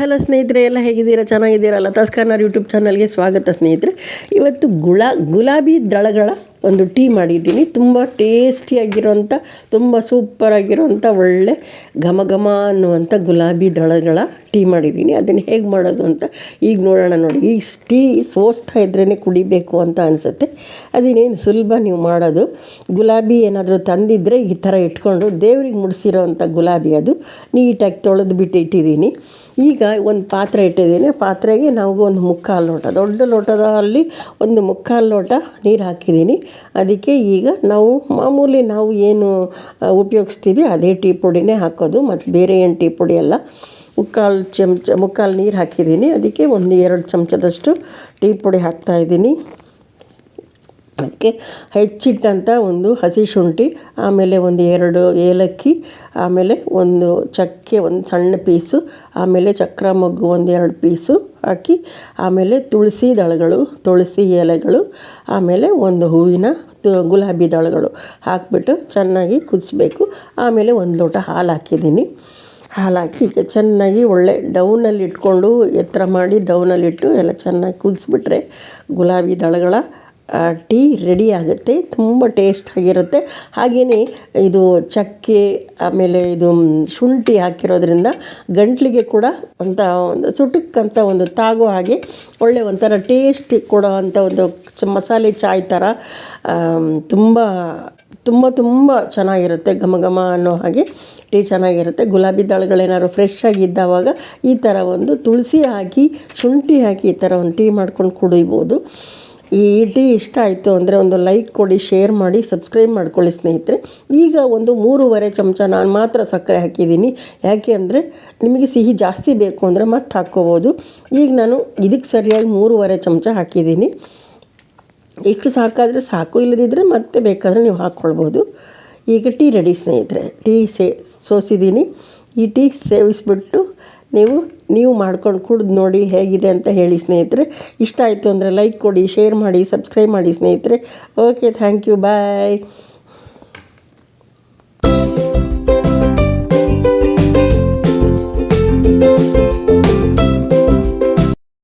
Hello ಸ್ನೇಹಿತರೆ ಎಲ್ಲ ಹೇಗಿದ್ದೀರಾ? ಚೆನ್ನಾಗಿದ್ದೀರಲ್ಲ? ತಸ್ಕರ್ನಾರ್ ಯೂಟ್ಯೂಬ್ ಚಾನಲ್ಗೆ ಸ್ವಾಗತ ಸ್ನೇಹಿತರೆ. ಇವತ್ತು ಗುಳ ಗುಲಾಬಿ ದಳಗಳ ಒಂದು ಟೀ ಮಾಡಿದ್ದೀನಿ. ತುಂಬ ಟೇಸ್ಟಿಯಾಗಿರೋಂಥ ತುಂಬ ಸೂಪರಾಗಿರೋಂಥ ಒಳ್ಳೆ ಘಮ ಘಮ ಅನ್ನುವಂಥ ಗುಲಾಬಿ ದಳಗಳ ಟೀ ಮಾಡಿದ್ದೀನಿ. ಅದನ್ನು ಹೇಗೆ ಮಾಡೋದು ಅಂತ ಈಗ ನೋಡೋಣ ನೋಡಿ. ಈ ಟೀ ಸೋಸ್ತಾ ಇದ್ರೇ ಕುಡಿಬೇಕು ಅಂತ ಅನಿಸುತ್ತೆ. ಅದಿನ್ನೇನು ಸುಲಭ ನೀವು ಮಾಡೋದು. ಗುಲಾಬಿ ಏನಾದರೂ ತಂದಿದ್ದರೆ ಈ ಥರ ಇಟ್ಕೊಂಡು ದೇವ್ರಿಗೆ ಮುಡಿಸಿರೋ ಅಂಥ ಗುಲಾಬಿ ಅದು. ನೀಟಾಗಿ ತೊಳೆದು ಬಿಟ್ಟು ಇಟ್ಟಿದ್ದೀನಿ. ಈಗ ಒಂದು ಪಾತ್ರೆ ಇಟ್ಟಿದ್ದೀನಿ. ಪಾತ್ರೆಗೆ ನಾವು ಒಂದು ಮುಕ್ಕಾಲು ಲೋಟ, ದೊಡ್ಡ ಲೋಟದಲ್ಲಿ ಒಂದು ಮುಕ್ಕಾಲು ಲೋಟ ನೀರು ಹಾಕಿದ್ದೀನಿ. ಅದಕ್ಕೆ ಈಗ ನಾವು ಮಾಮೂಲಿ ನಾವು ಏನು ಉಪಯೋಗಿಸ್ತೀವಿ, ಅದೇ ಟೀ ಪುಡಿನೇ ಹಾಕೋದು, ಮತ್ತು ಬೇರೆ ಏನು ಟೀ ಪುಡಿ ಅಲ್ಲ. ಮುಕ್ಕಾಲು ಚಮಚ, ಮುಕ್ಕಾಲು ನೀರು ಹಾಕಿದ್ದೀನಿ. ಅದಕ್ಕೆ ಒಂದು ಎರಡು ಚಮಚದಷ್ಟು ಟೀ ಪುಡಿ ಹಾಕ್ತಾಯಿದ್ದೀನಿ ಅದಕ್ಕೆ ಹೆಚ್ಚಿಟ್ಟಂಥ ಒಂದು ಹಸಿ ಶುಂಠಿ, ಆಮೇಲೆ ಒಂದು ಎರಡು ಏಲಕ್ಕಿ, ಆಮೇಲೆ ಒಂದು ಚಕ್ಕೆ ಒಂದು ಸಣ್ಣ ಪೀಸು, ಆಮೇಲೆ ಚಕ್ರ ಮೊಗ್ಗು ಒಂದು ಎರಡು ಪೀಸು ಹಾಕಿ, ಆಮೇಲೆ ತುಳಸಿ ದಳಗಳು, ತುಳಸಿ ಎಲೆಗಳು, ಆಮೇಲೆ ಒಂದು ಹೂವಿನ ಗುಲಾಬಿ ದಳಗಳು ಹಾಕಿಬಿಟ್ಟು ಚೆನ್ನಾಗಿ ಕುದಿಸ್ಬೇಕು. ಆಮೇಲೆ ಒಂದು ಲೋಟ ಹಾಲು ಹಾಕಿದ್ದೀನಿ. ಹಾಲು ಹಾಕಿ ಚೆನ್ನಾಗಿ ಒಳ್ಳೆ ಡೌನಲ್ಲಿ ಇಟ್ಕೊಂಡು ಎತ್ತರ ಮಾಡಿ ಡೌನಲ್ಲಿಟ್ಟು ಎಲ್ಲ ಚೆನ್ನಾಗಿ ಕುದಿಸ್ಬಿಟ್ರೆ ಗುಲಾಬಿ ದಳಗಳ ಟೀ ರೆಡಿ ಆಗುತ್ತೆ, ತುಂಬ ಟೇಸ್ಟಾಗಿರುತ್ತೆ ಹಾಗೆಯೇ ಇದು ಚಕ್ಕೆ, ಆಮೇಲೆ ಇದು ಶುಂಠಿ ಹಾಕಿರೋದ್ರಿಂದ ಗಂಟ್ಲಿಗೆ ಕೂಡ ಅಂತ ಒಂದು ಸುಟುಕ್ಕಂತ ಒಂದು ತಾಗೋ ಹಾಗೆ ಒಳ್ಳೆ ಒಂಥರ ಟೇಸ್ಟ್ ಕೊಡೋ ಅಂಥ ಒಂದು ಚ ಮಸಾಲೆ ಚಾಯ್ ಥರ ತುಂಬ ತುಂಬ ತುಂಬ ಚೆನ್ನಾಗಿರುತ್ತೆ ಘಮ ಘಮ ಅನ್ನೋ ಹಾಗೆ ಟೀ ಚೆನ್ನಾಗಿರುತ್ತೆ. ಗುಲಾಬಿ ದಾಳುಗಳೇನಾದ್ರು ಫ್ರೆಶ್ ಆಗಿದ್ದಾವಾಗ ಈ ಥರ ಒಂದು ತುಳಸಿ ಹಾಕಿ, ಶುಂಠಿ ಹಾಕಿ ಈ ಥರ ಒಂದು ಟೀ ಮಾಡ್ಕೊಂಡು ಕುಡಿಬೋದು. ಈ ಇಡ್ಲಿ ಇಷ್ಟ ಆಯಿತು ಅಂದರೆ ಒಂದು ಲೈಕ್ ಕೊಡಿ, ಶೇರ್ ಮಾಡಿ, ಸಬ್ಸ್ಕ್ರೈಬ್ ಮಾಡ್ಕೊಳ್ಳಿ ಸ್ನೇಹಿತರೆ. ಈಗ ಒಂದು ಮೂರುವರೆ ಚಮಚ ನಾನು ಮಾತ್ರ ಸಕ್ಕರೆ ಹಾಕಿದ್ದೀನಿ. ಯಾಕೆ ಅಂದರೆ ನಿಮಗೆ ಸಿಹಿ ಜಾಸ್ತಿ ಬೇಕು ಅಂದರೆ ಮತ್ತೆ ಹಾಕ್ಕೋಬೋದು. ಈಗ ನಾನು ಇದಕ್ಕೆ ಸರಿಯಾಗಿ ಮೂರುವರೆ ಚಮಚ ಹಾಕಿದ್ದೀನಿ. ಇಷ್ಟು ಸಾಕಾದರೆ ಸಾಕು ಇಲ್ಲದಿದ್ದರೆ ಮತ್ತೆ ಬೇಕಾದರೆ ನೀವು ಹಾಕ್ಕೊಳ್ಬೋದು. ಈಗ ಟೀ ರೆಡಿ ಸ್ನೇಹಿತರೆ. ಟೀ ಸೇ ಸೋಸಿದ್ದೀನಿ. ಈ ಟೀ ಸೇವಿಸ್ಬಿಟ್ಟು ನೀವು ನೀವು ಮಾಡ್ಕೊಂಡು ಕುಡ್ದು ನೋಡಿ ಹೇಗಿದೆ ಅಂತ ಹೇಳಿ ಸ್ನೇಹಿತರೆ. ಇಷ್ಟ ಆಯಿತು ಅಂದರೆ ಲೈಕ್ ಕೊಡಿ ಶೇರ್ ಮಾಡಿ ಸಬ್ಸ್ಕ್ರೈಬ್ ಮಾಡಿ ಸ್ನೇಹಿತರೆ. Okay thank you bye